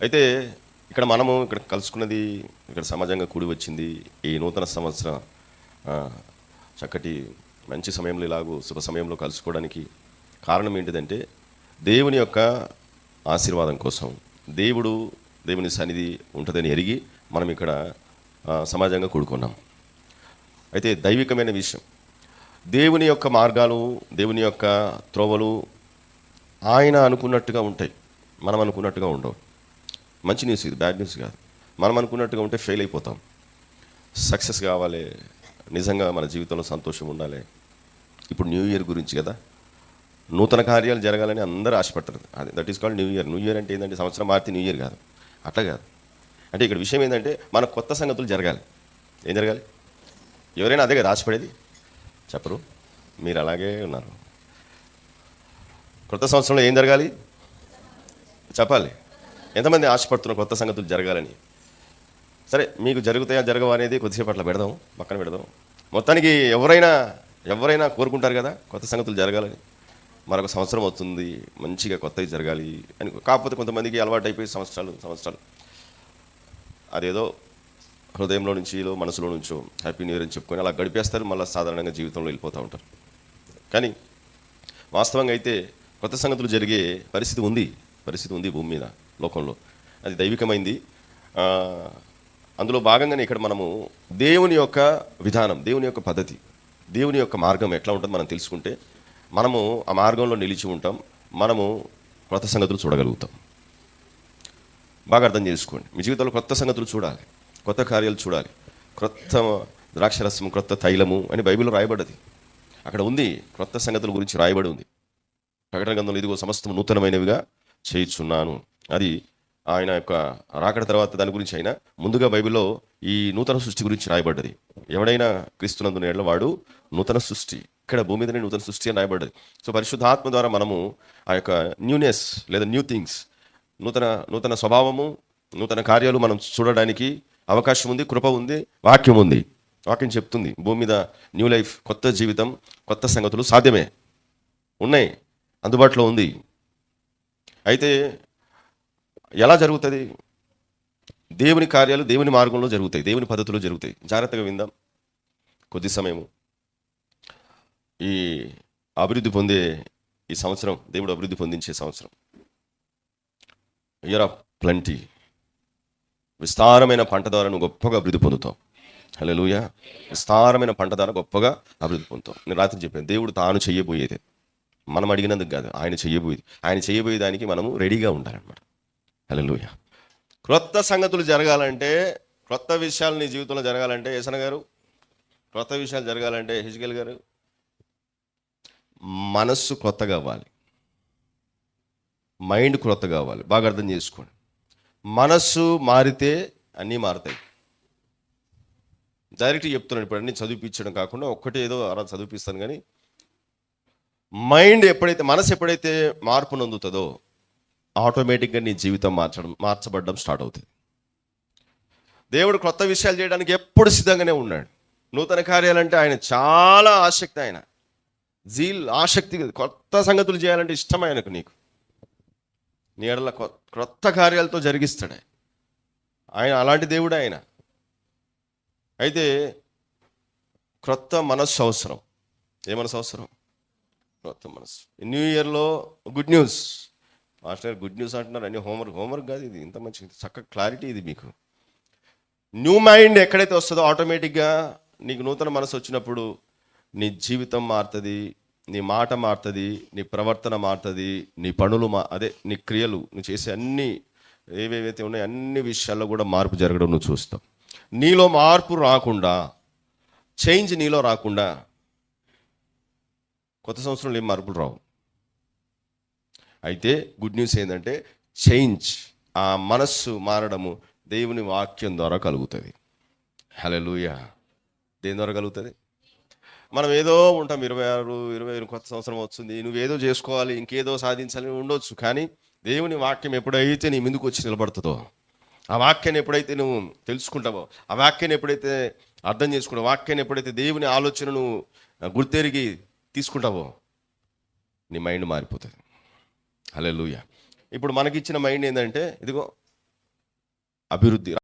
అయితే ఇక్కడ మనము ఇక్కడ కలుసుకున్నది ఇక్కడ సమాజంగా కూడి వచ్చింది ఈ నూతన సంవత్సరం చక్కటి మంచి సమయంలో ఇలాగూ శుభ సమయంలో కలుసుకోవడానికి కారణం ఏంటిదంటే దేవుని యొక్క ఆశీర్వాదం కోసం. దేవుడు దేవుని సన్నిధి ఉంటుందని ఎరిగి మనం ఇక్కడ సమాజంగా కూడుకున్నాం. అయితే దైవికమైన విషయం. దేవుని యొక్క మార్గాలు దేవుని యొక్క త్రోవలు ఆయన అనుకున్నట్టుగా ఉంటాయి. మనం అనుకున్నట్టుగా ఉండవు. మంచి న్యూస్ ఇది బ్యాడ్ న్యూస్ కాదు. మనం అనుకున్నట్టుగా ఉంటే ఫెయిల్ అయిపోతాం. సక్సెస్ కావాలి నిజంగా మన జీవితంలో సంతోషం ఉండాలి. ఇప్పుడు న్యూ ఇయర్ గురించి కదా. నూతన కార్యాలు జరగాలని అందరూ ఆశపడతారు. అది that is called new year new year అంటే ఏంటంటే సంవత్సరం మారితే న్యూ ఇయర్ కాదు. అట్లా కాదు. అంటే ఇక్కడ విషయం ఏంటంటే మన కొత్త సంగతులు జరగాలి. ఏం జరగాలి? ఎవరైనా అదే కదా ఆశపడేది? చెప్పరు. మీరు అలాగే ఉన్నారు. కొత్త సంవత్సరంలో ఏం జరగాలి? చెప్పాలి. ఎంతమంది ఆశపడుతున్నారు కొత్త సంగతులు జరగాలని? సరే మీకు జరుగుతాయా జరగవా అనేది కొద్దిసేపు అట్లా పెడదాం పక్కన పెడదాం. మొత్తానికి ఎవరైనా ఎవరైనా కోరుకుంటారు కదా కొత్త సంగతులు జరగాలని. మరొక సంవత్సరం అవుతుంది మంచిగా కొత్తవి జరగాలి అని. కాకపోతే కొంతమందికి అలవాటు అయిపోయి సంవత్సరాలు సంవత్సరాలు. అదేదో హృదయంలో నుంచి ఏదో మనసులో నుంచో హ్యాపీ న్యూ ఇయర్ అని చెప్పుకొని అలా గడిపేస్తారు మళ్ళీ సాధారణంగా జీవితంలో వెళ్ళిపోతూ ఉంటారు. కానీ వాస్తవంగా అయితే కొత్త సంగతులు జరిగే పరిస్థితి ఉంది పరిస్థితి ఉంది భూమి మీద. లోకంలో. అది దైవికమైంది. అందులో భాగంగానే ఇక్కడ మనము దేవుని యొక్క విధానం దేవుని యొక్క పద్ధతి దేవుని యొక్క మార్గం ఎట్లా ఉంటుందో మనం తెలుసుకుంటే మనము ఆ మార్గంలో నిలిచి ఉంటాం మనము కొత్త సంగతులు చూడగలుగుతాం. బాగా అర్థం చేసుకోండి. మీ జీవితంలో కొత్త సంగతులు చూడాలి కొత్త కార్యాలు చూడాలి. క్రొత్త ద్రాక్షరసం క్రొత్త తైలము అని బైబిల్లో రాయబడ్డది. అక్కడ ఉంది క్రొత్త సంగతుల గురించి రాయబడి ఉంది. ప్రకటన గ్రంథంలో ఇదిగో సమస్తం నూతనమైనవిగా చేయుచున్నాను. అది ఆయన యొక్క రాకడ తర్వాత దాని గురించి అయినా ముందుగా బైబిల్లో ఈ నూతన సృష్టి గురించి రాయబడ్డది. ఎవడైనా క్రీస్తునందున ఎడల వాడు నూతన సృష్టి. ఇక్కడ భూమి మీదనే నూతన సృష్టి అని రాయబడ్డది. సో పరిశుద్ధాత్మ ద్వారా మనము ఆ యొక్క న్యూనెస్ లేదా న్యూ థింగ్స్ నూతన నూతన స్వభావము నూతన కార్యాలు మనం చూడడానికి అవకాశం ఉంది కృప ఉంది వాక్యం ఉంది. వాక్యం చెప్తుంది. భూమి మీద న్యూ లైఫ్ కొత్త జీవితం కొత్త సంగతులు సాధ్యమే. ఉన్నాయి. అందుబాటులో ఉంది. అయితే ఎలా జరుగుతుంది? దేవుని కార్యాలు దేవుని మార్గంలో జరుగుతాయి దేవుని పద్ధతిలో జరుగుతాయి. జాగ్రత్తగా విందాం. కొద్ది సమయము. ఈ అభివృద్ధి పొందే ఈ సంవత్సరం దేవుడు అభివృద్ధి పొందించే సంవత్సరం. ఇయర్ ఆఫ్ ప్లంటీ విస్తారమైన పంట ద్వారా నువ్వు గొప్పగా అభివృద్ధి పొందుతావు హలో విస్తారమైన పంట ద్వారా గొప్పగా అభివృద్ధి పొందుతావు నేను రాత్రి చెప్పాను దేవుడు తాను చేయబోయేది. మనం అడిగినందుకు కాదు ఆయన చేయబోయేది. ఆయన చెయ్యబోయేదానికి మనము రెడీగా ఉండాలన్నమాట. హలో క్రొత్త సంగతులు జరగాలంటే క్రొత్త విషయాలు నీ జీవితంలో జరగాలంటే యశన గారు క్రొత్త విషయాలు జరగాలంటే హిజ్గల్ గారు మనస్సు క్రొత్తగా అవ్వాలి. మైండ్ క్రొత్త కావాలి బాగా అర్థం చేసుకోండి. మనస్సు మారితే అన్నీ మారుతాయి. డైరెక్ట్ చెప్తున్నాను ఇప్పుడు అన్నీ చదివిపించడం కాకుండా ఒక్కటే ఏదో అలా చదివిపిస్తాను కానీ మైండ్ ఎప్పుడైతే మనసు ఎప్పుడైతే మార్పు నొందుతుందో ఆటోమేటిక్గా నీ జీవితం మార్చడం మార్చబడడం స్టార్ట్ అవుతుంది. దేవుడు క్రొత్త విషయాలు చేయడానికి ఎప్పుడు సిద్ధంగానే ఉన్నాడు. నూతన కార్యాలంటే ఆయన చాలా ఆసక్తి ఆయన. జీల్ ఆసక్తి కొత్త సంగతులు చేయాలంటే ఇష్టం ఆయనకు నీకు. నీ ఎడల క్రొత్త కార్యాలతో జరిగిస్తాడు. ఆయన. ఆయన అలాంటి దేవుడు ఆయన. అయితే క్రొత్త మనస్సు అవసరం. ఏ మనసు అవసరం? క్రొత్త మనస్సు. న్యూ ఇయర్లో good news. Master good news అంటున్నారు. అన్ని హోంవర్క్ హోంవర్క్ కాదు ఇది. ఇంత మంచి చక్కగా క్లారిటీ ఇది మీకు. న్యూ మైండ్ ఎక్కడైతే వస్తుందో ఆటోమేటిక్గా నీకు నూతన మనసు వచ్చినప్పుడు నీ జీవితం మారుతుంది నీ మాట మారుతుంది నీ ప్రవర్తన మారుతుంది నీ పనులు మా అదే నీ క్రియలు నువ్వు చేసే అన్ని ఏవేవైతే ఉన్నాయో అన్ని విషయాల్లో కూడా మార్పు జరగడం నువ్వు చూస్తావు. నీలో మార్పు రాకుండా చేంజ్ నీలో రాకుండా కొత్త సంవత్సరంలో ఏం మార్పులు రావు. అయితే గుడ్ న్యూస్ ఏంటంటే చేంజ్ ఆ మనస్సు మారడము దేవుని వాక్యం ద్వారా కలుగుతుంది. హలలుయ దేని ద్వారా కలుగుతుంది? మనం ఏదో ఉంటాం ఇరవై ఆరు ఇరవై ఐదు కొత్త సంవత్సరం వస్తుంది నువ్వేదో చేసుకోవాలి ఇంకేదో సాధించాలని ఉండొచ్చు కానీ దేవుని వాక్యం ఎప్పుడైతే నీ ముందుకు వచ్చి నిలబడుతుందో ఆ వాక్యాన్ని ఎప్పుడైతే నువ్వు తెలుసుకుంటావో ఆ వాక్యాన్ని ఎప్పుడైతే అర్థం చేసుకుంటావు వాక్యాన్ని ఎప్పుడైతే దేవుని ఆలోచనను గుర్తెరిగి తీసుకుంటావో నీ మైండ్ మారిపోతుంది. హలో ఇప్పుడు మనకిచ్చిన మైండ్ ఏంటంటే ఇదిగో అభివృద్ధి